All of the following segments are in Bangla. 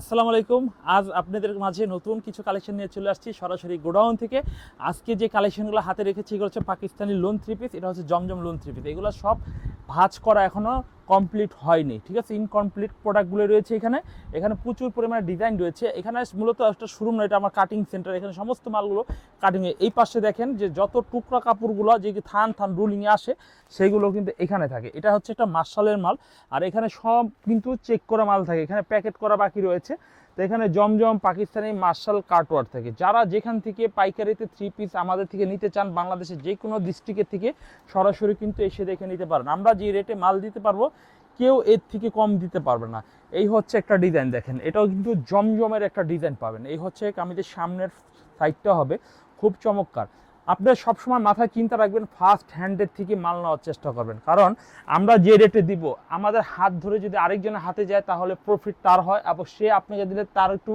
আসসালামু আলাইকুম। আজ আপনাদের মাঝে নতুন কিছু কালেকশন নিয়ে চলে আসছি সরাসরি গোডাউন থেকে। আজকে যে কালেকশনগুলো হাতে রেখেছি, এগুলো হচ্ছে পাকিস্তানি লোন থ্রি পিস এটা হচ্ছে জমজম লোন থ্রি পিস এগুলো সব ভাজ করা এখনও কমপ্লিট হয়নি, ঠিক আছে? ইনকমপ্লিট প্রোডাক্টগুলো রয়েছে এখানে। এখানে প্রচুর পরিমাণে ডিজাইন রয়েছে। এখানে মূলত একটা শোরুম নয় এটা আমার কাটিং সেন্টার এখানে সমস্ত মালগুলো কাটিং এই পাশে দেখেন যে যত টুকরা কাপড়গুলো, যে থান থান রুলিংয়ে আসে, সেগুলো কিন্তু এখানে থাকে। এটা হচ্ছে একটা মার্শালের মাল। আর এখানে সব কিন্তু চেক করা মাল থাকে। এখানে প্যাকেট করা বাকি রয়েছে। তো এখানে জমজম পাকিস্তানি মার্শাল কাটওয়ার থেকে। যারা যেখান থেকে পাইকারিতে থ্রি পিস আমাদের থেকে নিতে চান, বাংলাদেশের যে কোনো ডিস্ট্রিক্টের থেকে সরাসরি কিন্তু এসে দেখে নিতে পারেন। আমরা যে রেটে মাল দিতে পারব, কেউ এর থেকে কম দিতে পারবে না। এই হচ্ছে একটা ডিজাইন দেখেন। এটাও কিন্তু জমজমের একটা ডিজাইন পাবেন। এই হচ্ছে কামিজের সামনের সাইডটা হবে। খুব চমৎকার। আপনারা সবসময় মাথায় চিন্তা রাখবেন ফার্স্ট হ্যান্ডের থেকে মাল নেওয়ার চেষ্টা করবেন। কারণ আমরা যে রেটে দিব, আমাদের হাত ধরে যদি আরেকজনের হাতে যায়, তাহলে প্রফিট তার হয় এবং সে আপনাকে দিলে তার একটু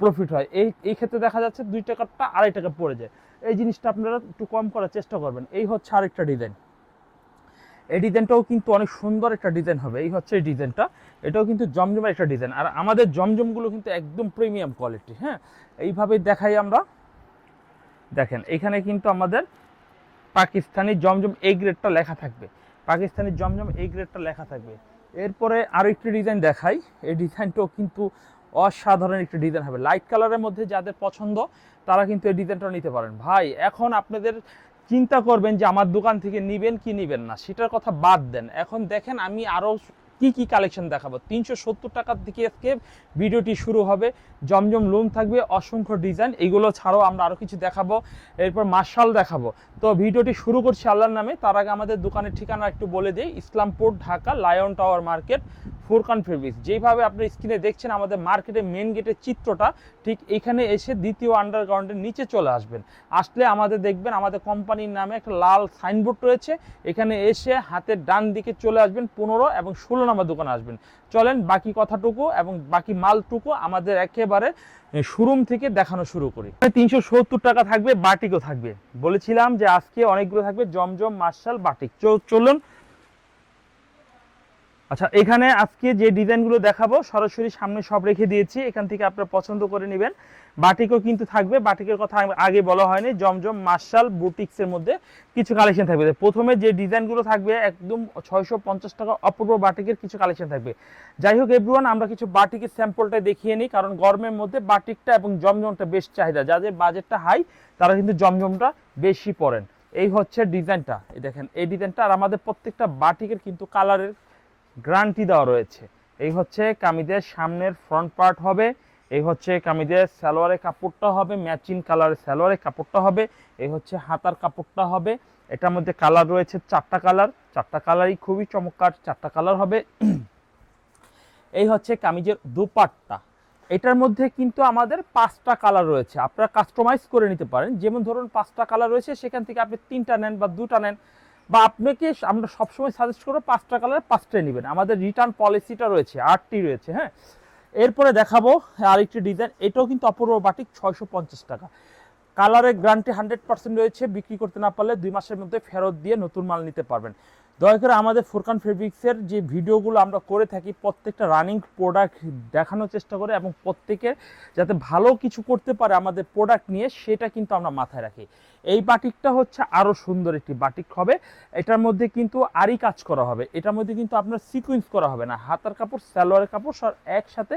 প্রফিট হয়। এই এই ক্ষেত্রে দেখা যাচ্ছে দুই টাকারটা আড়াই টাকা পড়ে যায়। এই জিনিসটা আপনারা একটু কম করার চেষ্টা করবেন। এই হচ্ছে আরেকটা ডিজাইন এই ডিজাইনটাও কিন্তু অনেক সুন্দর একটা ডিজাইন হবে। এই হচ্ছে এই ডিজাইনটা এটাও কিন্তু জমজমের একটা ডিজাইন আর আমাদের জমজমগুলো কিন্তু একদম প্রিমিয়াম কোয়ালিটি হ্যাঁ? এইভাবেই দেখাই আমরা। দেখেন, এখানে কিন্তু আমাদের পাকিস্তানি জমজম এই গ্রেডটা লেখা থাকবে। পাকিস্তানি জমজম এই গ্রেডটা লেখা থাকবে। এরপরে আরও একটি ডিজাইন দেখাই। এই ডিজাইনটাও কিন্তু অসাধারণ একটি ডিজাইন হবে। লাইট কালারের মধ্যে যাদের পছন্দ, তারা কিন্তু এই ডিজাইনটা নিতে পারেন। ভাই, এখন আপনাদের চিন্তা করবেন যে আমার দোকান থেকে নিবেন কি নিবেন না, সেটার কথা বাদ দেন। এখন দেখেন, আমি আরও কি কি কালেকশন দেখাবো? তিনশো সত্তর টাকার দিকে আজকে ভিডিওটি শুরু হবে। জমজম লোন থাকবে, অসংখ্য ডিজাইন এগুলো ছাড়াও আমরা আরও কিছু দেখাবো। এরপর মার্শাল দেখাবো। তো ভিডিওটি শুরু করছি আল্লাহর নামে। তার আগে আমাদের দোকানের ঠিকানা একটু বলে দিই। Islampur, Dhaka, Lion Tower market, Furkan fabrics. যেভাবে আপনি স্ক্রিনে দেখছেন, আমাদের মার্কেটের মেন গেটের চিত্রটা, ঠিক এখানে এসে দ্বিতীয় আন্ডারগ্রাউন্ডের নিচে চলে আসবেন। আসলে আমাদের দেখবেন, আমাদের কোম্পানির নামে একটা লাল সাইনবোর্ড রয়েছে। এখানে এসে হাতের ডান দিকে চলে আসবেন, পনেরো এবং ষোলো নম্বর দোকানে আসবেন। চলেন বাকি কথাটুকু এবং বাকি মালটুকু আমাদের একেবারে শোরুম থেকে দেখানো শুরু করি। তিনশো সত্তর টাকা থাকবে, বাটিকও থাকবে। বলেছিলাম যে আজকে অনেকগুলো থাকবে, জমজম মার্শাল বাটিক। চলুন আচ্ছা এখানে আজকে যে ডিজাইনগুলো দেখাবো, সরাসরি সামনে সব রেখে দিয়েছি। এখান থেকে আপনারা পছন্দ করে নেবেন। বাটিকও কিন্তু থাকবে। বাটিকের কথা আগে- বলা হয়নি। জমজম মার্শাল বুটিক্সের মধ্যে কিছু কালেকশন থাকবে। প্রথমে যে ডিজাইনগুলো থাকবে, একদম ছয়শো পঞ্চাশ টাকা অপূর্ব বাটিকের কিছু কালেকশন থাকবে। যাই হোক এভরিওয়ান আমরা কিছু বাটিকের স্যাম্পলটা দেখিয়ে নিই, কারণ গরমের মধ্যে বাটিকটা এবং জমজমটা বেশ চাহিদা। যাদের বাজেটটা হাই তারা কিন্তু জমজমটা বেশি পড়েন এই হচ্ছে ডিজাইনটা এই দেখেন, এই ডিজাইনটা আর আমাদের প্রত্যেকটা বাটিকের কিন্তু কালারের গ্যারান্টি দেওয়া রয়েছে। এই হচ্ছে কামিজের সামনের ফ্রন্ট পার্ট হবে, এই হচ্ছে কামিজের সালোয়ারের কাপড়টা হবে ম্যাচিং কালারের সালোয়ারের কাপড়টা হবে, এই হচ্ছে হাতার কাপড়টা হবে। এটার মধ্যে কালার রয়েছে চারটা কালার চারটা কালারই খুবই চমৎকার, চারটা কালার হবে। এই হচ্ছে কামিজের দুপাট্টা। এটার মধ্যে কিন্তু আমাদের পাঁচটা কালার রয়েছে, আপনারা কাস্টমাইজ করে নিতে পারেন। যেমন ধরুন পাঁচটা কালার রয়েছে, সেখান থেকে আপনি তিনটা নেন বা দুটা নেন বা আপনাকে আমরা সবসময় সাজেস্ট করব পাঁচটা কালার পাঁচটাই নেবেন। আমাদের রিটার্ন পলিসিটা রয়েছে আটটি রয়েছে হ্যাঁ? এরপরে দেখাবো আরেকটি ডিজাইন এটাও কিন্তু অপূর্ব বাটিক ছয়শো পঞ্চাশ টাকা। কালারের গ্রান্টি হান্ড্রেড পার্সেন্ট রয়েছে, বিক্রি করতে না পারলে দুই মাসের মধ্যে ফেরত দিয়ে নতুন মাল নিতে পারবেন। দয়া করে আমাদের ফোরকান ফেব্রিক্সের যে ভিডিওগুলো আমরা করে থাকি, প্রত্যেকটা রানিং প্রোডাক্ট দেখানোর চেষ্টা করে এবং প্রত্যেকের যাতে ভালো কিছু করতে পারে আমাদের প্রোডাক্ট নিয়ে, সেটা কিন্তু আমরা মাথায় রাখি। এই বাটিকটা হচ্ছে আরও সুন্দর একটি বাটিক হবে। এটার মধ্যে কিন্তু আরই কাজ করা হবে। এটার মধ্যে কিন্তু আপনার সিকুয়েন্স করা হবে না। হাতার কাপড়, সালোয়ারের কাপড় সব একসাথে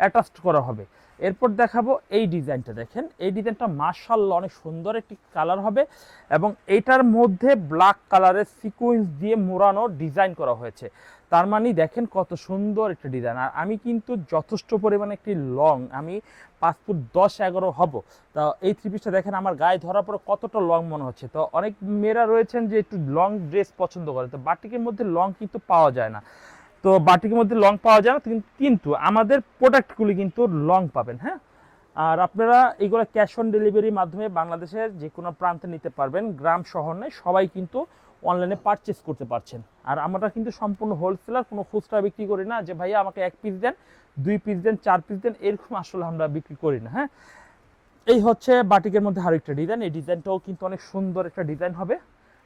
অ্যাটাচড করা হবে। এরপর দেখাবো এই ডিজাইনটা দেখেন। এই ডিজাইনটা মার্শাল্লাহ অনেক সুন্দর একটি কালার হবে এবং এইটার মধ্যে ব্ল্যাক কালারের সিকুয়েন্স দিয়ে মোড়ানো ডিজাইন করা হয়েছে। তার মানে দেখেন কত সুন্দর একটা ডিজাইন। আর আমি কিন্তু যথেষ্ট পরিমাণে একটি লং আমি পাঁচ ফুট দশ, এগারো হব। তা এই থ্রি পিসটা দেখেন আমার গায়ে ধরার পরে কতটা লং মনে হচ্ছে। তো অনেক মেয়েরা রয়েছেন যে একটু লং ড্রেস পছন্দ করে। তো বাটিকের মধ্যে লং কিন্তু পাওয়া যায় না। তো বাটিকের মধ্যে লং পাওয়া যায় না কিন্তু- আমাদের প্রোডাক্টগুলি কিন্তু লং পাবেন হ্যাঁ? আর আপনারা এইগুলো ক্যাশ অন ডেলিভারির মাধ্যমে বাংলাদেশের যে কোনো প্রান্তে নিতে পারবেন। গ্রাম শহর নয়, সবাই কিন্তু অনলাইনে পারচেস করতে পারছেন। আর আমরা কিন্তু সম্পূর্ণ হোলসেলার কোনো খুচরা বিক্রি করি না যে ভাইয়া আমাকে এক পিস দেন, দুই পিস দেন, চার পিস দেন, এরকম আসলে আমরা বিক্রি করি না হ্যাঁ? এই হচ্ছে বাটিকের মধ্যে আরও একটা ডিজাইন এই ডিজাইনটাও কিন্তু অনেক সুন্দর একটা ডিজাইন হবে।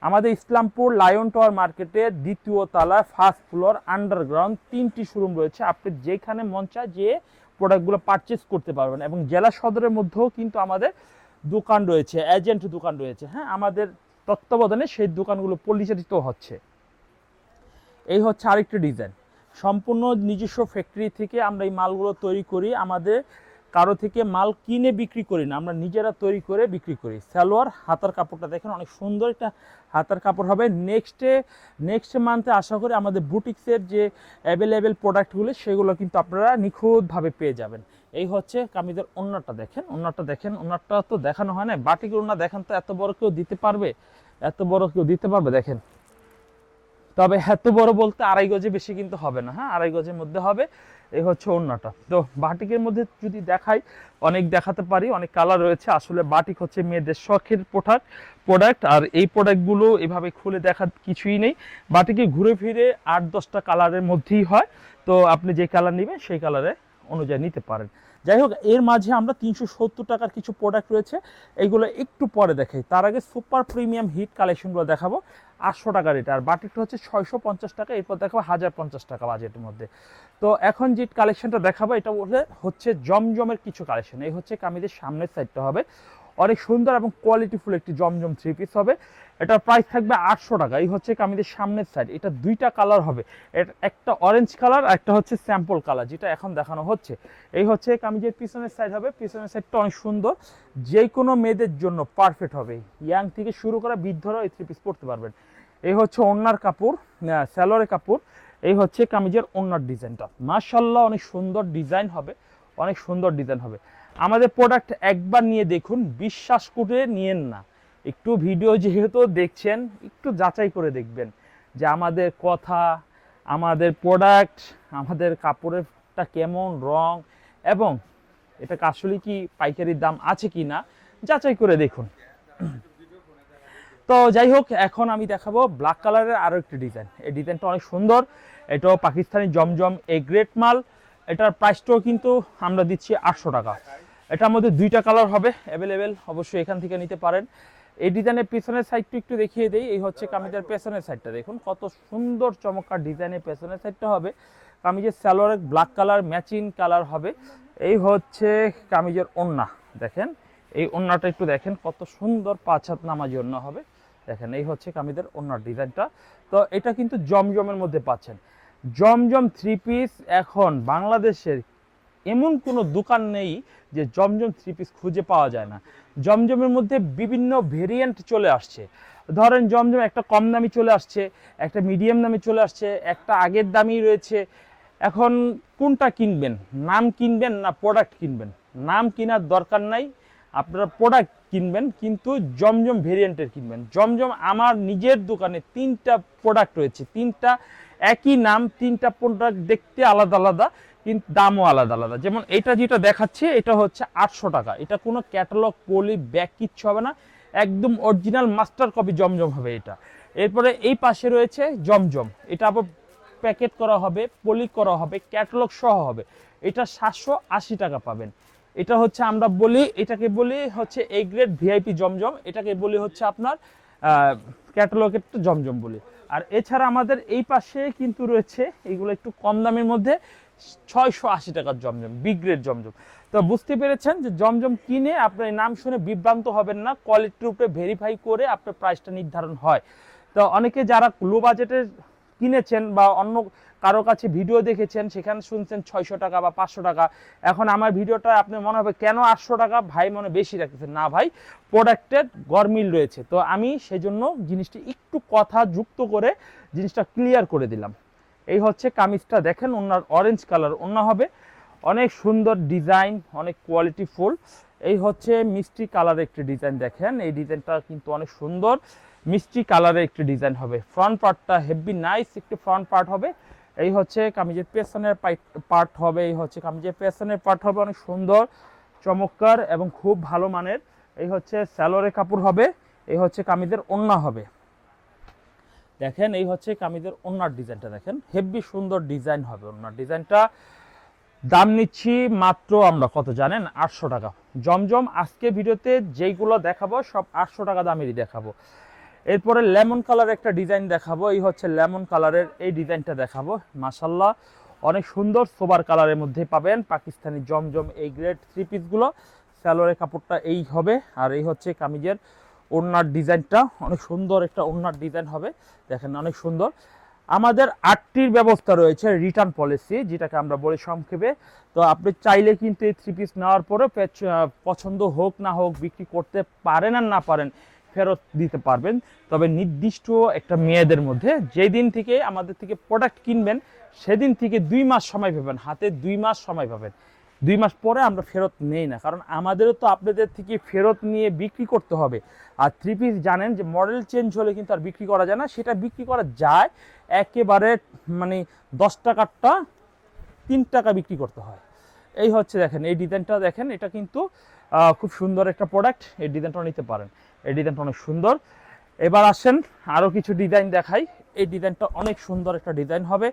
আমাদের ইসলামপুর লায়ন টাওয়ার মার্কেটে দ্বিতীয় তলা ফার্স্ট ফ্লোর আন্ডারগ্রাউন্ড তিনটি শোরুম রয়েছে। আপনি যেখানে মন চায় যে প্রোডাক্টগুলো পারচেস করতে পারবেন এবং জেলা সদরের মধ্যেও কিন্তু আমাদের দোকান রয়েছে এজেন্ট দোকান রয়েছে হ্যাঁ? আমাদের তত্ত্বাবধানে সেই দোকানগুলো পরিচালিত হচ্ছে। এই হচ্ছে আরেকটি ডিজাইন। সম্পূর্ণ নিজস্ব ফ্যাক্টরি থেকে আমরা এই মালগুলো তৈরি করি আমাদের কারও থেকে মাল কিনে বিক্রি করি না, আমরা নিজেরা তৈরি করে বিক্রি করি। সালোয়ার, হাতার কাপড়টা দেখেন অনেক সুন্দর একটা হাতার কাপড় হবে। নেক্সটে নেক্সট মান্থে আশা করি আমাদের বুটিক্সের যে অ্যাভেলেবেল প্রোডাক্টগুলো সেগুলো কিন্তু আপনারা নিখুঁতভাবে পেয়ে যাবেন। এই হচ্ছে কামিজের অন্যটা দেখেন অন্যটা দেখেন অন্যটা তো দেখানো হয় না, বাটিকের অন্য দেখেন তো এত বড় কেউ দিতে পারবে, এত বড় কেউ দিতে পারবে দেখেন। তবে এত বড় বলতে আড়াই গজে বেশি কিন্তু হবে না হ্যাঁ? আড়াই গজের মধ্যে হবে। এই হচ্ছে অন্যটা তো বাটিকের মধ্যে যদি দেখাই, অনেক দেখাতে পারি, অনেক কালার রয়েছে। আসলে বাটিক হচ্ছে মেয়েদের শখের প্রোডাক্ট প্রোডাক্ট আর এই প্রোডাক্টগুলো এভাবে খুলে দেখার কিছুই নেই। বাটিকে ঘুরে ফিরে আট দশটা কালারের মধ্যেই হয়। তো আপনি যে কালার নেবেন, সেই কালারে অনুযায়ী নিতে পারেন। যাই হোক, এর মাঝে আমরা তিনশো সত্তর টাকার কিছু প্রোডাক্ট রয়েছে। এইগুলো একটু পরে দেখাই। তার আগে সুপার প্রিমিয়াম হিট কালেকশনগুলো দেখাবো। আটশো টাকার এটা আর বাটিকটা হচ্ছে ছয়শো পঞ্চাশ টাকা, এরপর দেখাবো হাজার পঞ্চাশ টাকা বাজেটের মধ্যে। তো এখন যে কালেকশনটা দেখাবো, এটা বলে হচ্ছে জমজমের কিছু কালেকশন এই হচ্ছে কামিদের সামনের সাইডটা হবে। অনেক সুন্দর এবং কোয়ালিটিফুল একটি জমজম থ্রি পিস হবে। এটার প্রাইস থাকবে আটশো টাকা, এই হচ্ছে কামিদের সামনের সাইড এটা দুইটা কালার হবে। একটা অরেঞ্জ কালার আর একটা হচ্ছে স্যাম্পল কালার যেটা এখন দেখানো হচ্ছে। এই হচ্ছে কামিজের পিছনের সাইড হবে, পিছনের সাইডটা অনেক সুন্দর। যে কোনো মেয়েদের জন্য পারফেক্ট হবে। ইয়াং থেকে শুরু করে বৃদ্ধরা এই থ্রি পিস পরতে পারবেন। এই হচ্ছে ওড়নার কাপড় স্যালোয়ারের কাপড়, এই হচ্ছে কামিজের ওড়নার ডিজাইনটা। মার্শাল্লাহ অনেক সুন্দর ডিজাইন হবে, অনেক সুন্দর ডিজাইন হবে। আমাদের প্রোডাক্ট একবার নিয়ে দেখুন, বিশ্বাস করে নিয়েন না। একটু ভিডিও যেহেতু দেখছেন, একটু যাচাই করে দেখবেন যে আমাদের কথা, আমাদের প্রোডাক্ট আমাদের কাপড়েরটা কেমন রং, এবং এটা আসলে কি পাইকারির দাম আছে কি না যাচাই করে দেখুন। তো যাই হোক, এখন আমি দেখাবো ব্ল্যাক কালারের আরও একটি ডিজাইন এই ডিজাইনটা অনেক সুন্দর, এটাও পাকিস্তানি জমজম এ গ্রেট মাল। এটার প্রাইসটাও কিন্তু আমরা দিচ্ছি আটশো টাকা। এটার মধ্যে দুইটা কালার হবে অ্যাভেলেবেল অবশ্যই এখান থেকে নিতে পারেন। এই ডিজাইনের পেছনের সাইডটা একটু দেখিয়ে দিই, এই হচ্ছে কামিজের পেছনের সাইডটা দেখুন, কত সুন্দর, চমৎকার ডিজাইনের পেছনের সাইডটা হবে। কামিজের স্যালোয়ারের ব্ল্যাক কালার ম্যাচিং কালার হবে। এই হচ্ছে কামিজের ওন্না, দেখেন। এই ওন্নাটা একটু দেখেন, কত সুন্দর পাঁচ হাত নামাজি হবে। দেখেন, এই হচ্ছে কামিদের অন্য ডিজাইনটা। তো এটা কিন্তু জমজমের মধ্যে পাচ্ছেন। জমজম থ্রি পিস এখন বাংলাদেশের এমন কোনো দোকান নেই যে জমজম থ্রি পিস খুঁজে পাওয়া যায় না। জমজমের মধ্যে বিভিন্ন ভেরিয়েন্ট চলে আসছে। ধরেন, জমজম একটা কম দামি চলে আসছে, একটা মিডিয়াম দামে চলে আসছে, একটা আগের দামি রয়েছে। এখন কোনটা কিনবেন? নাম কিনবেন না প্রোডাক্ট কিনবেন? নাম কেনার দরকার নাই। আপনারা প্রোডাক্ট কিনবেন, কিন্তু জমজম ভেরিয়েন্টের কিনবেন। জমজম আমার নিজের দোকানে তিনটা প্রোডাক্ট রয়েছে। তিনটা একই নাম, তিনটা প্রোডাক্ট দেখতে আলাদা আলাদা, কিন্তু দামও আলাদা আলাদা। যেমন এটা যেটা দেখাচ্ছে, এটা হচ্ছে আটশো টাকা। এটা কোনো ক্যাটালগ পলি ব্যাগ কিচ্ছু হবে না। একদম অরিজিনাল মাস্টার কপি জমজম হবে এটা। এরপরে এই পাশে রয়েছে জমজম। এটা আবার প্যাকেট করা হবে, পলি করা হবে ক্যাটালগ সহ হবে। এটা সাতশো আশি টাকা পাবেন। এটা হচ্ছে আমরা বলি, এটাকে বলি হচ্ছে এ গ্রেড ভিআইপি জমজম, এটাকে বলি হচ্ছে আপনার ক্যাটালগের জমজম বলি। আর এছাড়া আমাদের এই পাশে কিন্তু রয়েছে এইগুলো একটু কম দামের মধ্যে, ছয়শো আশি টাকার জমজম বি গ্রেড জমজম। তো বুঝতে পেরেছেন যে জমজম কিনে আপনার নাম শুনে বিভ্রান্ত হবেন না কোয়ালিটির উপরে ভেরিফাই করে আপনার প্রাইসটা নির্ধারণ হয়। তো অনেকে যারা লো বাজেটের কিনেছেন বা অন্য কারও কাছে ভিডিও দেখেছেন, সেখানে শুনছেন ছয়শো টাকা বা পাঁচশো টাকা। এখন আমার ভিডিওটা আপনার মনে হবে কেন আটশো টাকা? ভাই মনে বেশি রাখতেছেন না ভাই, প্রোডাক্টের গরমিল রয়েছে। তো আমি সেজন্য জিনিসটি একটু কথা যুক্ত করে জিনিসটা ক্লিয়ার করে দিলাম। এই হচ্ছে কামিজটা দেখেন, ওনার অরেঞ্জ কালার অন্য হবে অনেক সুন্দর ডিজাইন অনেক কোয়ালিটি ফুল। এই হচ্ছে মিষ্টি কালারের একটি ডিজাইন দেখেন। এই ডিজাইনটা কিন্তু অনেক সুন্দর, মিষ্টি কালারের একটি ডিজাইন হবে। ফ্রন্ট পার্টটা হেভি নাইস একটি ফ্রন্ট পার্ট হবে। এই হচ্ছে কামিজের পেছনের পার্ট হবে, এই হচ্ছে কামিজের পেছনের পার্ট হবে, অনেক সুন্দর, চমৎকার এবং খুব ভালো মানের। এই হচ্ছে স্যালোরের কাপড় হবে, এই হচ্ছে কামিজের ওন্না হবে। দেখেন, এই হচ্ছে কামিজের ওন্নার ডিজাইনটা দেখেন, হেভি সুন্দর ডিজাইন হবে ওন্নার ডিজাইনটা। দাম নিচ্ছি মাত্র আমরা কত জানেন? আটশো টাকা। জমজম আজকে ভিডিওতে যেইগুলো দেখাবো, সব আটশো টাকা দামেরই দেখাবো। এরপরে লেমন কালার একটা ডিজাইন দেখাবো। এই হচ্ছে লেমন কালারের এই ডিজাইনটা দেখাবো। মাসাল্লাহ অনেক সুন্দর সোবার কালারের মধ্যে পাবেন। পাকিস্তানি জমজম এই গ্রেড থ্রি পিসগুলো স্যালোয়ারের কাপড়টা এই হবে। আর এই হচ্ছে কামিজের ওড়নার ডিজাইনটা। অনেক সুন্দর একটা ওড়নার ডিজাইন হবে। দেখেন অনেক সুন্দর। আমাদের আটটির ব্যবস্থা রয়েছে রিটার্ন পলিসি, যেটাকে আমরা বলি সংক্ষেপে। তো আপনি চাইলে কিন্তু এই থ্রি পিস নেওয়ার পরে পছন্দ হোক না হোক, বিক্রি করতে পারেন আর না পারেন ফেরত দিতে পারবেন। তবে নির্দিষ্ট একটা মেয়েদের মধ্যে যেদিন থেকে আমাদের থেকে প্রোডাক্ট কিনবেন, সেদিন থেকে দুই মাস সময় পাবেন, হাতে দুই মাস সময় পাবেন। দুই মাস পরে আমরা ফেরত নেই না, কারণ আমাদেরও তো আপনাদের থেকে ফেরত নিয়ে বিক্রি করতে হবে। আর থ্রি পিস জানেন যে মডেল চেঞ্জ হলে কিন্তু আর বিক্রি করা যায় না, সেটা বিক্রি করা যায় একেবারে মানে দশ টাকারটা তিন টাকা বিক্রি করতে হয়। এই হচ্ছে দেখেন, এই ডিজাইনটা দেখেন, এটা কিন্তু খুব সুন্দর একটা প্রোডাক্ট এই ডিজাইনটা নিতে পারেন। এই ডিজাইনটা অনেক সুন্দর। এবার আসেন আরও কিছু ডিজাইন দেখাই। এই ডিজাইনটা অনেক সুন্দর একটা ডিজাইন হবে।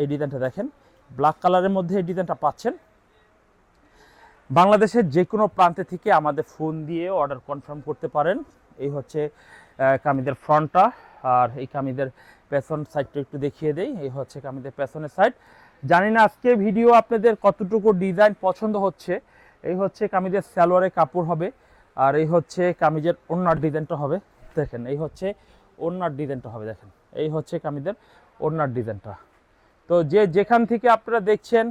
এই ডিজাইনটা দেখেন ব্ল্যাক কালারের মধ্যে এই ডিজাইনটা পাচ্ছেন। বাংলাদেশের যে কোনো প্রান্তে থেকে আমাদের ফোন দিয়ে অর্ডার কনফার্ম করতে পারেন। এই হচ্ছে কামিদের ফ্রন্টটা। আর এই কামিদের পেছন সাইডটা একটু দেখিয়ে দেই। এই হচ্ছে কামিদের পেছনের সাইড জানি না আজকে ভিডিও আপনাদের কতটুকু ডিজাইন পছন্দ হচ্ছে। এই হচ্ছে কামিজের সালোয়ারের কাপড় হবে, আর এই হচ্ছে কামিজের ওড়নার ডিজাইনটা হবে। দেখেন, এই হচ্ছে ওড়নার ডিজাইনটা হবে, দেখেন। এই হচ্ছে কামিজের ওড়নার ডিজাইনটা। তো যে যেখান থেকে আপনারা দেখছেন,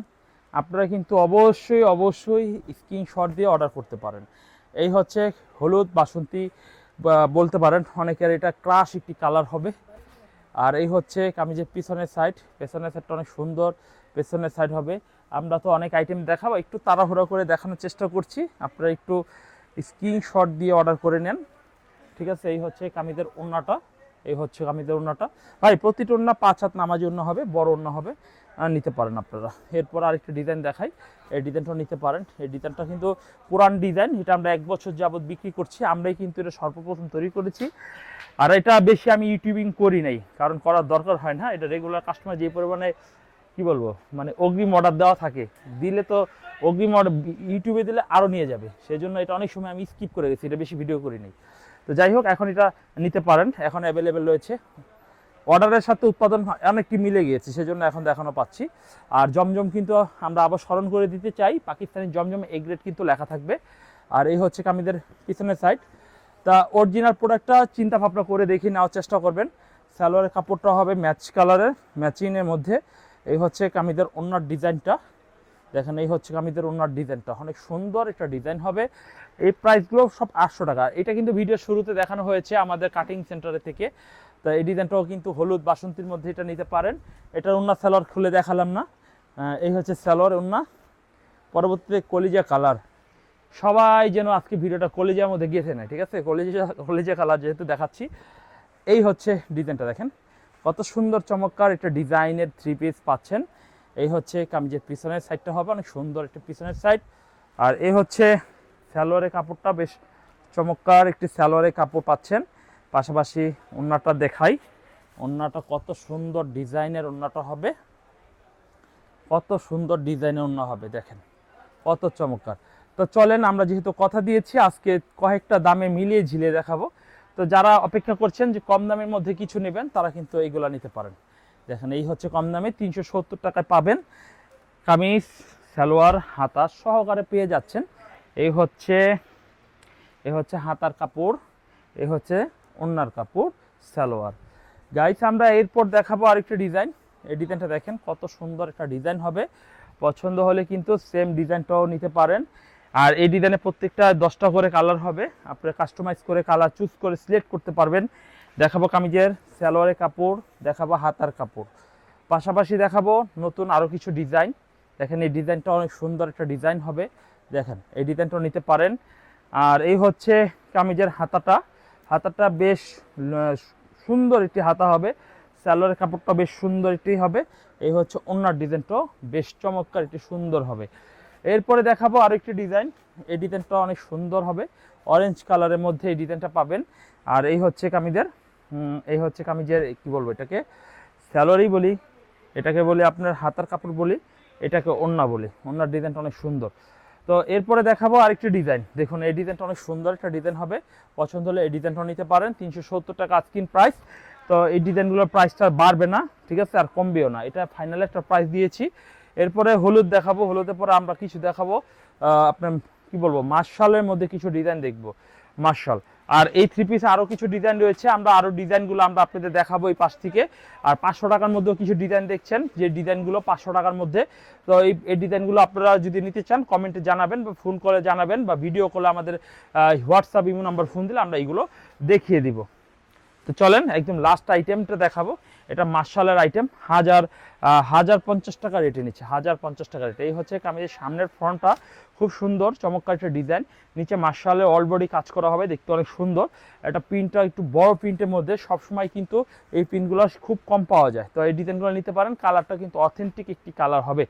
আপনারা কিন্তু অবশ্যই অবশ্যই স্ক্রিনশট দিয়ে অর্ডার করতে পারেন। এই হচ্ছে হলুদ বাসন্তী বলতে পারেন, অনেকের এটা ক্রাশ একটি কালার হবে। আর এই হচ্ছে কামিজের পিছনের সাইড পেছনের সাইডটা অনেক সুন্দর, পেছনের সাইড হবে। আমরা তো অনেক আইটেম দেখাবো, একটু তাড়াহুড়া করে দেখানোর চেষ্টা করছি। আপনারা একটু স্ক্রিনশট দিয়ে অর্ডার করে নেন। ঠিক আছে, এই হচ্ছে কামিদের ওড়নাটা, এই হচ্ছে কামিদের ওড়নাটা। ভাই, প্রতিটা ওড়না পাঁচ হাত নামাজি ওড়না হবে, বড় ওড়না হবে নিতে পারেন আপনারা। এরপর আরেকটা ডিজাইন দেখাই। এই ডিজাইনটা নিতে পারেন। এই ডিজাইনটা কিন্তু পুরান ডিজাইন এটা আমরা এক বছর যাবত বিক্রি করছি। আমরাই কিন্তু এটা সর্বপ্রথম তৈরি করেছি। আর এটা বেশি আমি ইউটিউবিং করি নাই, কারণ করার দরকার হয় না। এটা রেগুলার কাস্টমার যে পরিমাণে কি বলব মানে অগ্রিম অর্ডার দেওয়া থাকে। দিলে তো অগ্রিম অর্ডার ইউটিউবে দিলে আরও নিয়ে যাবে। সেই জন্য এটা অনেক সময় আমি স্কিপ করে গেছি, এটা বেশি ভিডিও করি নাই তো যাই হোক, এখন এটা নিতে পারেন, এখন অ্যাভেলেবেল রয়েছে। অর্ডারের সাথে উৎপাদন অনেকটি মিলে গিয়েছে, সেজন্য এখন দেখানো পাচ্ছি। আর জমজম কিন্তু আমরা আবার স্মরণ করে দিতে চাই, পাকিস্তানি জমজম এ গ্রেড কিন্তু লেখা থাকবে। আর এই হচ্ছে কামিদের পিছনের সাইড তা অরিজিনাল প্রোডাক্টটা চিন্তা ভাবনা করে দেখে নেওয়ার চেষ্টা করবেন। সালোয়ারের কাপড়টা হবে ম্যাচ কালারের ম্যাচিংয়ের মধ্যে। এই হচ্ছে কামিদের ওনার ডিজাইনটা। দেখেন, এই হচ্ছে কামিদের ওনার ডিজাইনটা। অনেক সুন্দর একটা ডিজাইন হবে। এই প্রাইসগুলো সব আটশো টাকা। এটা কিন্তু ভিডিওর শুরুতে দেখানো হয়েছে আমাদের কাটিং সেন্টারে থেকে। তো এই ডিজাইনটাও কিন্তু হলুদ বাসন্তীর মধ্যে এটা নিতে পারেন। এটার ওনার সালোয়ার খুলে দেখালাম না। এই হচ্ছে স্যালোয়ার ওনা। পরবর্তীতে কলিজা কালার। সবাই যেন আজকে ভিডিওটা কলিজার মধ্যে গিয়েছে না ঠিক আছে? কলিজা কলিজা কালার যেহেতু দেখাচ্ছি, এই হচ্ছে ডিজাইনটা দেখেন। কত সুন্দর চমৎকার একটা ডিজাইনের থ্রি পিস পাচ্ছেন। এই হচ্ছে কামিজের পিছনের সাইডটা হবে, অনেক সুন্দর একটা পিছনের সাইড আর এই হচ্ছে সালোয়ারের কাপড়টা, বেশ চমৎকার একটি সালোয়ারের কাপড় পাচ্ছেন। পাশাপাশি ওড়নাটা দেখাই। ওড়নাটা কত সুন্দর ডিজাইনের ওড়নাটা হবে। কত সুন্দর ডিজাইনের ওড়না হবে, দেখেন। কত চমৎকার। তো চলেন, আমরা যেহেতু কথা দিয়েছি, আজকে কয়েকটা দামে মিলিয়ে ঝিলিয়ে দেখাবো। তো যারা অপেক্ষা করছেন যে কম দামের মধ্যে কিছু নেবেন, তারা কিন্তু এইগুলা নিতে পারেন। দেখেন, এই হচ্ছে কম দামে তিনশো সত্তর টাকায় পাবেন। কামিজ, সালোয়ার, হাতা সহকারে পেয়ে যাচ্ছেন। এই হচ্ছে এই হচ্ছে হাতার কাপড়, এ হচ্ছে ওন্নার কাপড়, সালোয়ার। গাইস আমরা এরপর দেখাবো আরেকটা ডিজাইন। এই ডিজাইনটা দেখেন কত সুন্দর একটা ডিজাইন হবে। পছন্দ হলে কিন্তু সেম ডিজাইনটাও নিতে পারেন। আর এই ডিজাইনে প্রত্যেকটা দশটা করে কালার হবে। আপনারা কাস্টমাইজ করে কালার চুজ করে সিলেক্ট করতে পারবেন। দেখাবো কামিজের সালোয়ারের কাপড়, দেখাবো হাতার কাপড়। পাশাপাশি দেখাবো নতুন আরও কিছু ডিজাইন। দেখেন, এই ডিজাইনটা অনেক সুন্দর একটা ডিজাইন হবে। দেখেন, এই ডিজাইনটাও নিতে পারেন। আর এই হচ্ছে কামিজের হাতাটা। হাতাটা বেশ সুন্দর একটি হাতা হবে। সালোয়ারের কাপড়টা বেশ সুন্দর একটি হবে। এই হচ্ছে অন্যার ডিজাইনটাও বেশ চমৎকার একটি সুন্দর হবে। এরপরে দেখাবো আরেকটি ডিজাইন। এই ডিজাইনটা অনেক সুন্দর হবে। অরেঞ্জ কালারের মধ্যে এই ডিজাইনটা পাবেন। আর এই হচ্ছে কামিজের এই হচ্ছে কামিজের, কি বলব এটাকে? স্যালোয়ারই বলি, এটাকে বলি আপনার হাতার কাপড় বলি, এটাকে ওন্না বলি। ওন্নার ডিজাইনটা অনেক সুন্দর। তো এরপরে দেখাবো আরেকটি ডিজাইন। দেখুন, এই ডিজাইনটা অনেক সুন্দর একটা ডিজাইন হবে। পছন্দ হলে এই ডিজাইনটা নিতে পারেন। তিনশো সত্তর টাকা আজকিন প্রাইস। তো এই ডিজাইনগুলোর প্রাইসটা বাড়বে না, ঠিক আছে? আর কমবেও না। এটা ফাইনাল একটা প্রাইস দিয়েছি। এরপরে হলুদ দেখাবো, হলুদের পরে আমরা কিছু দেখাবো। আপনার কি বলব, মার্শালের মধ্যে কিছু ডিজাইন দেখব, মার্শাল। আর এই থ্রি পিস আরও কিছু ডিজাইন রয়েছে, আমরা আরও ডিজাইনগুলো আমরা আপনাদের দেখাবো এই পাশ থেকে। আর পাঁচশো টাকার মধ্যেও কিছু ডিজাইন দেখছেন, যে ডিজাইনগুলো পাঁচশো টাকার মধ্যে। তো এই এই ডিজাইনগুলো আপনারা যদি নিতে চান কমেন্টে জানাবেন বা ফোন করে জানাবেন বা ভিডিও কলে আমাদের হোয়াটসঅ্যাপ ইমো নাম্বার ফোন দিলে আমরা এগুলো দেখিয়ে দিব। তো চলেন, একদম লাস্ট আইটেমটা দেখাবো। এটা মার্শালের আইটেম হাজার হাজার পঞ্চাশ টাকা রেটে নিচ্ছে। হাজার পঞ্চাশ টাকা রেটে এই হচ্ছে কামিজের সামনের ফ্রন্টটা খুব সুন্দর, চমৎকার একটা ডিজাইন নিচে মার্শালের অলবডি কাজ করা হবে, দেখতে অনেক সুন্দর। এটা প্রিন্টটা একটু বড় প্রিন্টের মধ্যে। সবসময় কিন্তু এই প্রিন্টগুলো খুব কম পাওয়া যায়। তো এই ডিজাইনগুলো নিতে পারেন। কালারটা কিন্তু অথেন্টিক একটি কালার হবে।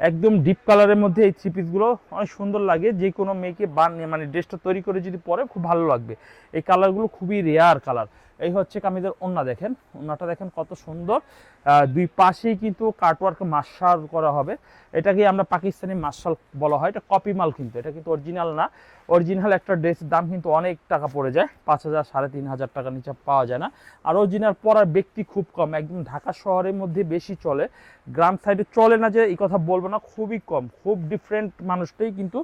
একদম ডিপ কালারের মধ্যে এই থ্রি পিসগুলো অনেক সুন্দর লাগে। যে কোনো মেয়েকে বান মানে ড্রেসটা তৈরি করে যদি পরে, খুব ভালো লাগবে। এই কালারগুলো খুবই রেয়ার কালার এই হচ্ছে কামিজের ওন্না দেখেন। ওন্নাটা দেখেন কত সুন্দর। দুই পাশেই কিন্তু কাটওয়ার্ক মার্শাল করা হবে। এটাকে আমরা পাকিস্তানি মার্শাল বলা হয়। এটা কপি মাল কিন্তু, এটা কিন্তু অরিজিনাল না। অরিজিনাল একটা ড্রেসের দাম কিন্তু অনেক টাকা পড়ে যায়। পাঁচ হাজার, সাড়ে তিন হাজার টাকার নিচে পাওয়া যায় না। আর অরিজিনাল পরার ব্যক্তি খুব কম, একদম ঢাকা শহরের মধ্যে বেশি চলে। গ্রাম সাইডে চলে না যে, এই কথা বলব না, খুবই কম। খুব ডিফারেন্ট মানুষটাই কিন্তু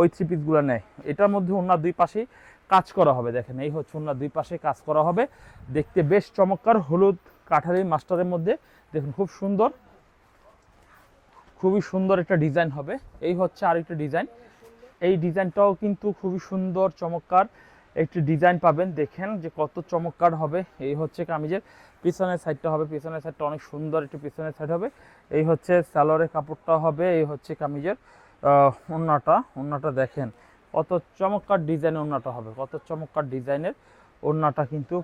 ওই থ্রি পিসগুলো নেয়। এটার মধ্যে ওনার দুই পাশেই কাজ করা হবে, দেখেন, এই হচ্ছে ওনার দুই পাশে কাজ করা হবে। দেখতে বেশ চমৎকার, হলুদ কাঠারি মাস্টারের মধ্যে, দেখুন, খুব সুন্দর, খুবই সুন্দর একটা ডিজাইন হবে। এই হচ্ছে আরেকটা ডিজাইন। এই ডিজাইনটাও কিন্তু খুবই সুন্দর, চমৎকার একটি ডিজাইন পাবেন। দেখেন যে কত চমৎকার হবে। এই হচ্ছে কামিজের পিছনের সাইডটা হবে। পিছনের সাইডটা অনেক সুন্দর একটি পিছনের সাইড হবে। এই হচ্ছে স্যালোয়ারের কাপড়টা হবে। এই হচ্ছে কামিজের ওড়নাটা ওড়নাটা দেখেন কত চমৎকার ডিজাইনের ওড়নাটা হবে, কত চমৎকার ডিজাইনের ওড়নাটা কিন্তু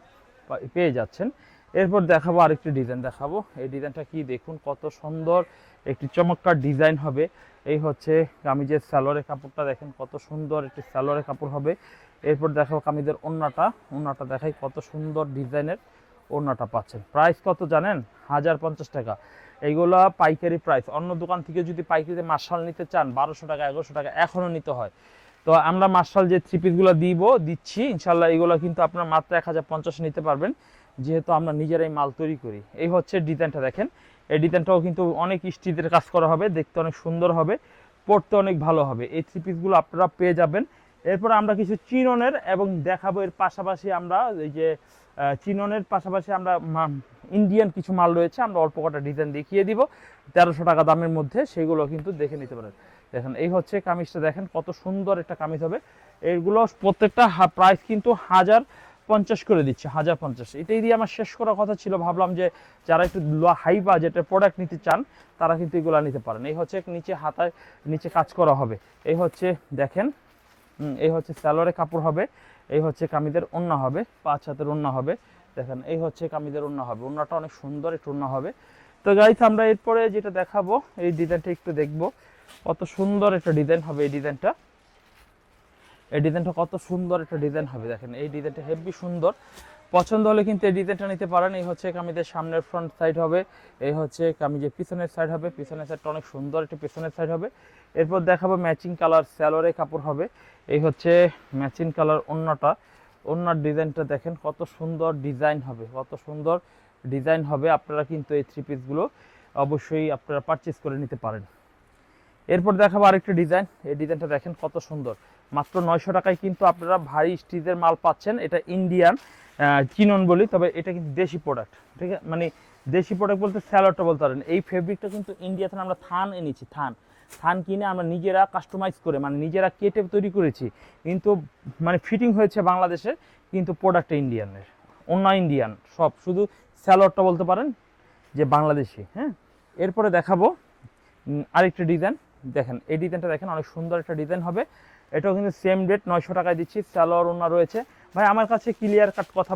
পেয়ে যাচ্ছেন। এরপর দেখাবো আরেকটি ডিজাইন দেখাবো। এই ডিজাইনটা কি দেখুন, কত সুন্দর একটি চমৎকার ডিজাইন হবে। এই হচ্ছে কামিজের স্যালোয়ারের কাপড়টা দেখেন, কত সুন্দর একটি স্যালোয়ারের কাপড় হবে। এরপর দেখাবো কামিজের ওড়নাটা। ওড়নাটা দেখাই কত সুন্দর ডিজাইনের ওড়নাটা পাচ্ছেন। প্রাইস কত জানেন? হাজার পঞ্চাশ টাকা। এইগুলা পাইকারি প্রাইস। অন্য দোকান থেকে যদি পাইকারিতে মার্শাল নিতে চান, বারোশো টাকা, এগারোশো টাকা এখনও নিতে হয়। তো আমরা মার্শাল যে থ্রি পিসগুলো দিব, দিচ্ছি ইনশাল্লাহ এগুলো কিন্তু আপনার মাত্র এক হাজার পঞ্চাশ নিতে পারবেন, যেহেতু আমরা নিজেরাই মাল তৈরি করি। এই হচ্ছে ডিজাইনটা দেখেন। এই ডিজাইনটাও কিন্তু অনেক স্টিচের কাজ করা হবে, দেখতে অনেক সুন্দর হবে, পড়তে অনেক ভালো হবে। এই থ্রি পিসগুলো আপনারা পেয়ে যাবেন। এরপর আমরা কিছু চিননের এবং দেখাবো এর পাশাপাশি আমরা এই যে চিননের পাশাপাশি আমরা ইন্ডিয়ান কিছু মাল রয়েছে, আমরা অল্প কটা ডিজাইন দেখিয়ে দিব। তেরোশো টাকা দামের মধ্যে সেগুলো কিন্তু দেখে নিতে পারেন। দেখেন, এই হচ্ছে কামিজটা, দেখেন কত সুন্দর একটা কামিজ হবে। এইগুলো প্রত্যেকটা প্রাইস কিন্তু হাজার পঞ্চাশ করে দিচ্ছে, হাজার পঞ্চাশ। এটাই দিয়ে আমার শেষ করার কথা ছিল, ভাবলাম যে যারা একটু হাই বাজেটের প্রোডাক্ট নিতে চান, তারা কিন্তু এগুলো নিতে পারেন। এই হচ্ছে নিচে হাতায় নিচে কাজ করা হবে। এই হচ্ছে, দেখেন এই হচ্ছে স্যালোয়ারে কাপড় হবে, এই হচ্ছে কামিদের ওন্না হবে, পাঁচ হাতের ওন্না হবে। দেখেন, এই হচ্ছে কামিদের ওন্না হবে ওন্নাটা অনেক সুন্দর একটু ওন্না হবে। তো গাইস আমরা এরপরে যেটা দেখাবো, এই ডিজাইনটা একটু দেখব। কত সুন্দর একটা ডিজাইন হবে এই ডিজাইনটা এই ডিজাইনটা কত সুন্দর একটা ডিজাইন হবে, দেখেন। এই ডিজাইনটা হেভি সুন্দর। পছন্দ হলে কিন্তু এই ডিজাইনটা নিতে পারেন। এই হচ্ছে কামিজের সামনের ফ্রন্ট সাইড হবে। এই হচ্ছে কামিজের পিছনের সাইড হবে। পিছনের সাইডটা অনেক সুন্দর একটা পিছনের সাইড হবে। এরপর দেখাবো ম্যাচিং কালার স্যালোরে কাপড় হবে। এই হচ্ছে ম্যাচিং কালার অন্যটা অন্যার ডিজাইনটা দেখেন কত সুন্দর ডিজাইন হবে। কত সুন্দর ডিজাইন হবে। আপনারা কিন্তু এই থ্রি পিসগুলো অবশ্যই আপনারা পারচেস করে নিতে পারেন। এরপর দেখাবো আরেকটা ডিজাইন। এই ডিজাইনটা দেখেন কত সুন্দর। মাত্র নয়শো টাকায় কিন্তু আপনারা ভারী স্টিচের মাল পাচ্ছেন। এটা ইন্ডিয়ান চিনন বলি, তবে এটা কিন্তু দেশি প্রোডাক্ট ঠিক আছে? মানে দেশি প্রোডাক্ট বলতে স্যালোয়ারটা বলতে পারেন। এই ফেব্রিকটা কিন্তু ইন্ডিয়া থেকে আমরা থান এনেছি, থান। থান কিনে আমরা নিজেরা কাস্টমাইজ করে মানে নিজেরা কেটে তৈরি করেছি। কিন্তু মানে ফিটিং হয়েছে বাংলাদেশের কিন্তু প্রোডাক্টটা ইন্ডিয়ানের অন্য ইন্ডিয়ান সব। শুধু স্যালোয়ারটা বলতে পারেন যে বাংলাদেশি হ্যাঁ? এরপরে দেখাবো আরেকটা ডিজাইন। দেখেন, এই ডিজাইনটা দেখেন, অনেক সুন্দর একটা ডিজাইন হবে। এটাও কিন্তু সেম রেট নয়শো টাকায় দিচ্ছি স্যালোয়ার ওনা রয়েছে। ভাই, আমার কাছে ক্লিয়ার কাট কথা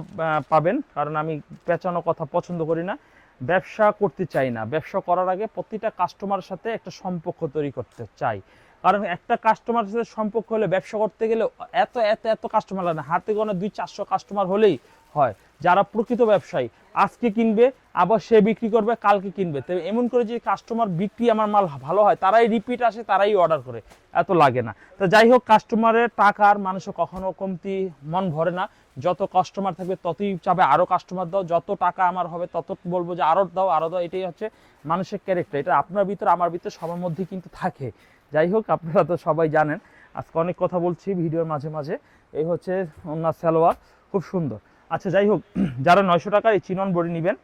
পাবেন, কারণ আমি পেঁচানো কথা পছন্দ করি না। ব্যবসা করতে চাই না। ব্যবসা করার আগে প্রতিটা কাস্টমারের সাথে একটা সম্পর্ক তৈরি করতে চাই। কারণ একটা কাস্টমারের সাথে সম্পর্ক হলে ব্যবসা করতে গেলে এত এত এত কাস্টমার লাগে না। হাতে গোনা দুই, চারশো কাস্টমার হলেই হয়। যারা প্রকৃত ব্যবসায়ী, আজকে কিনবে, আবার সে বিক্রি করবে, কালকে কিনবে। তবে এমন করে যে কাস্টমার বিক্রি আমার মাল ভালো হয়, তারাই রিপিট আসে, তারাই অর্ডার করে। এত লাগে না। তো যাই হোক কাস্টমারের টাকার মানুষের কখনো কমতি মন ভরে না। যত কাস্টমার থাকবে, ততই চাবে আরও কাস্টমার দাও। যত টাকা আমার হবে, তত বলব যে আরও দাও আরও দাও। এটাই হচ্ছে মানুষের ক্যারেক্টার এটা আপনার ভিতর, আমার ভিতর সবার মধ্যে কিন্তু থাকে। যাই হোক, আপনারা তো সবাই জানেন। আজকে অনেক কথা বলছি, ভিডিওর মাঝে মাঝে। এই হচ্ছে ওনার সালোয়ার। খুব সুন্দর। আচ্ছা যাই হোক, যারা নয়শো টাকার এই চিনন বড়ি নেবেন,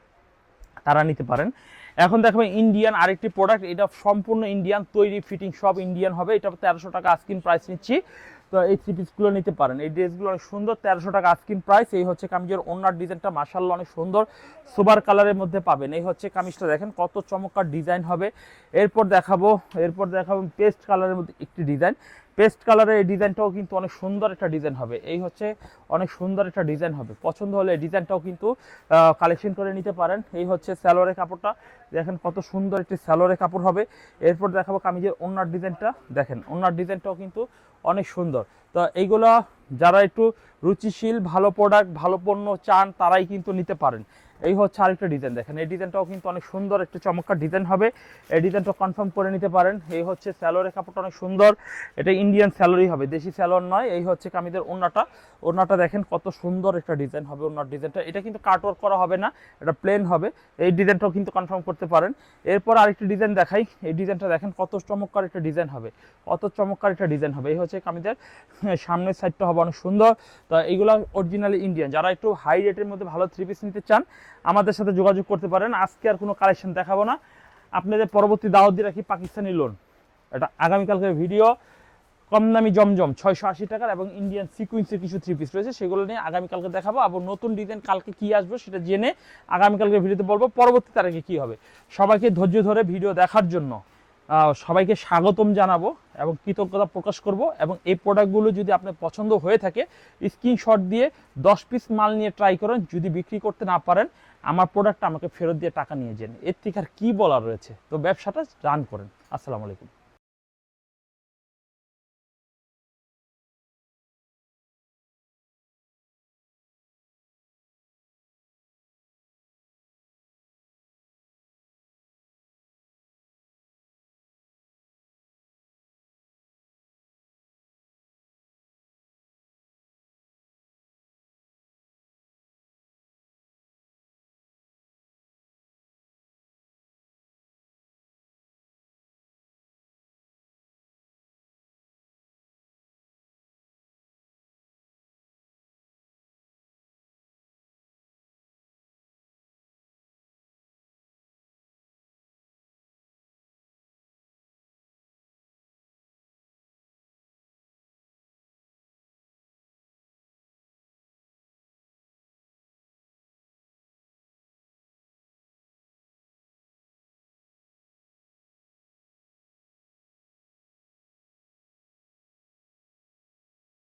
তারা নিতে পারেন। এখন দেখবেন ইন্ডিয়ান আরেকটি প্রোডাক্ট এটা সম্পূর্ণ ইন্ডিয়ান তৈরি ফিটিং সব ইন্ডিয়ান হবে। এটা তেরোশো টাকা আস্কিন প্রাইস নিচ্ছি। তো এই থ্রি পিসগুলো নিতে পারেন। এই ড্রেসগুলো অনেক সুন্দর, তেরোশো টাকা আস্কিন প্রাইস এই হচ্ছে কামিজের ওনার ডিজাইনটা মাসাল্লাহ অনেক সুন্দর। সুপার কালারের মধ্যে পাবেন। এই হচ্ছে কামিজটা দেখেন, কত চমৎকার ডিজাইন হবে। এরপর দেখাবো এরপর দেখাবো পেস্ট কালারের মধ্যে একটি ডিজাইন পেস্ট কালারের এই ডিজাইনটাও কিন্তু অনেক সুন্দর একটা ডিজাইন হবে। এই হচ্ছে অনেক সুন্দর একটা ডিজাইন হবে। পছন্দ হলে এই ডিজাইনটাও কিন্তু কালেকশন করে নিতে পারেন। এই হচ্ছে স্যালোয়ারের কাপড়টা। দেখেন কত সুন্দর একটি স্যালোয়ারের কাপড় হবে। এরপর দেখাবো কামিজের ওনার ডিজাইনটা দেখেন ওনার ডিজাইনটাও কিন্তু অনেক সুন্দর। তো এইগুলো যারা একটু রুচিশীল, ভালো প্রোডাক্ট ভালো পণ্য চান, তারাই কিন্তু নিতে পারেন। এই হচ্ছে আরেকটা ডিজাইন দেখেন। এই ডিজাইনটাও কিন্তু অনেক সুন্দর, একটা চমৎকার ডিজাইন হবে। এই ডিজাইনটা কনফার্ম করে নিতে পারেন। এই হচ্ছে স্যালোয়ারের কাপড়টা অনেক সুন্দর। এটা ইন্ডিয়ান স্যালোরি হবে, দেশি স্যালোয়ার নয়। এই হচ্ছে কামিদের ওড়নাটা। ওড়নাটা দেখেন কত সুন্দর একটা ডিজাইন হবে ওনার ডিজাইনটা এটা কিন্তু কাট ওয়ার্ক করা হবে না, এটা প্লেন হবে। এই ডিজাইনটাও কিন্তু কনফার্ম করতে পারেন। এরপর আরেকটি ডিজাইন দেখাই। এই ডিজাইনটা দেখেন কত চমৎকার একটা ডিজাইন হবে। কত চমৎকার একটা ডিজাইন হবে। এই হচ্ছে কামিদের সামনের সাইডটা হবে অনেক সুন্দর। তো এইগুলো অরিজিনালি ইন্ডিয়ান যারা একটু হাই রেটের মধ্যে ভালো থ্রি পিস নিতে চান আমাদের সাথে যোগাযোগ করতে পারেন। আজকে আর কোনো কালেকশন দেখাবো না। আপনাদের পরবর্তী দাওয়াত দিয়ে রাখি, পাকিস্তানি লোন এটা আগামীকালকের ভিডিও কম দামি জমজম, ছয়শো আশি টাকার এবং ইন্ডিয়ান সিকুয়েন্সের কিছু থ্রি পিস রয়েছে। সেগুলো নিয়ে আগামীকালকে দেখাবো। আবার নতুন ডিজাইন কালকে কি আসবে সেটা জেনে আগামীকালকে ভিডিওতে বলব। পরবর্তী তারিখে কি হবে? সবাইকে ধৈর্য ধরে ভিডিও দেখার জন্য। সবাইকে স্বাগতম জানাব এবং কৃতজ্ঞতা প্রকাশ করব এবং এই প্রোডাক্টগুলো যদি আপনার পছন্দ হয়ে থাকে স্ক্রিনশট দিয়ে দশ পিস মাল নিয়ে ট্রাই করেন, যদি বিক্রি করতে না পারেন, আমার প্রোডাক্টটা আমাকে ফেরত দিয়ে টাকা নিয়ে যান। এর থেকে আর কী বলার রয়েছে? তো ব্যবসাটা রান করেন। আসসালামু আলাইকুম।